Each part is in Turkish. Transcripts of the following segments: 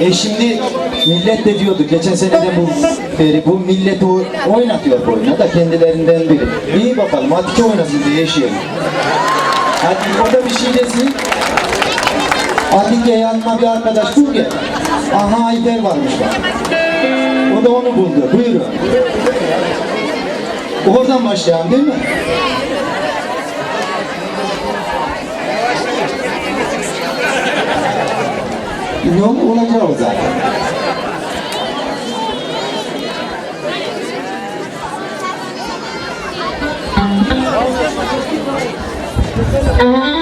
E şimdi millet de diyordu geçen sene de bu beri bu milleti oynatıyor bu oyuna da kendilerinden biri. İyi bakalım Atike oynasın diye yaşayalım. Hadi o da bir şey desin. Atike yanına bir arkadaş bul gel. Aha Ayfer varmış bak. O da onu buldu. Buyurun. Oradan başlayalım değil mi? nią unagrodzać. Thank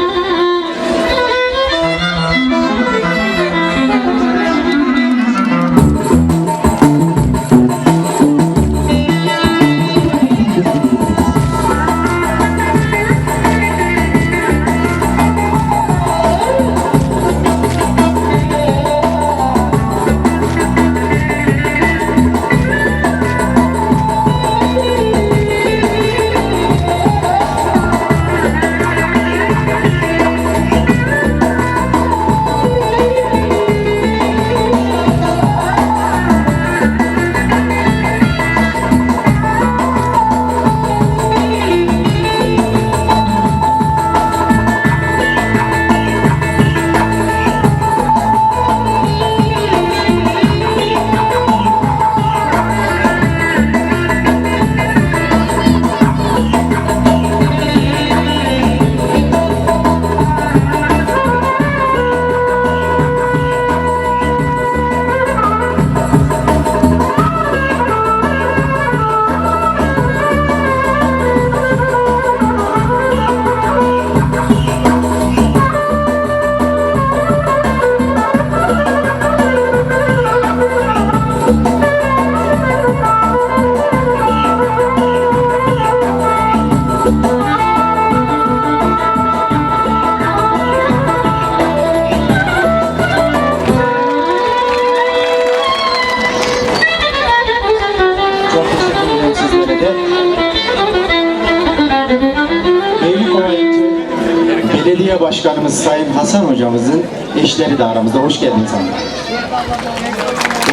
Belediye Başkanımız Sayın Hasan Hocamızın eşleri de aramızda. Hoş geldin sana.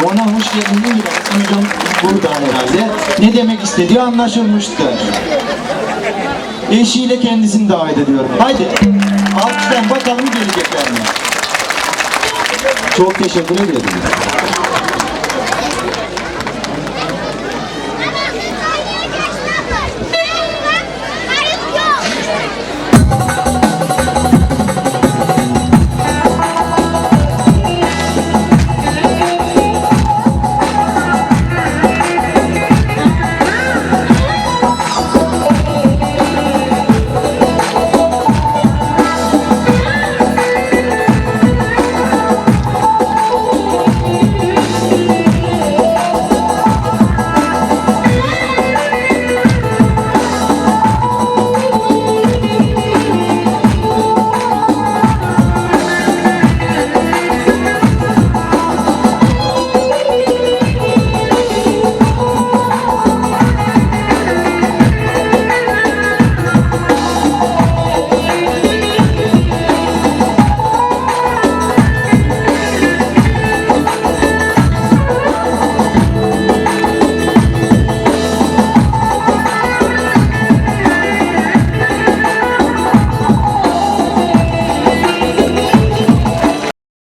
Ona hoş geldin deyince Hasan Hocam burada herhalde. Ne demek istediği anlaşılmıştır. Eşiyle kendisini davet ediyorum. Haydi alkışlayın bakalım gelecekler mi? Çok teşekkür ederim.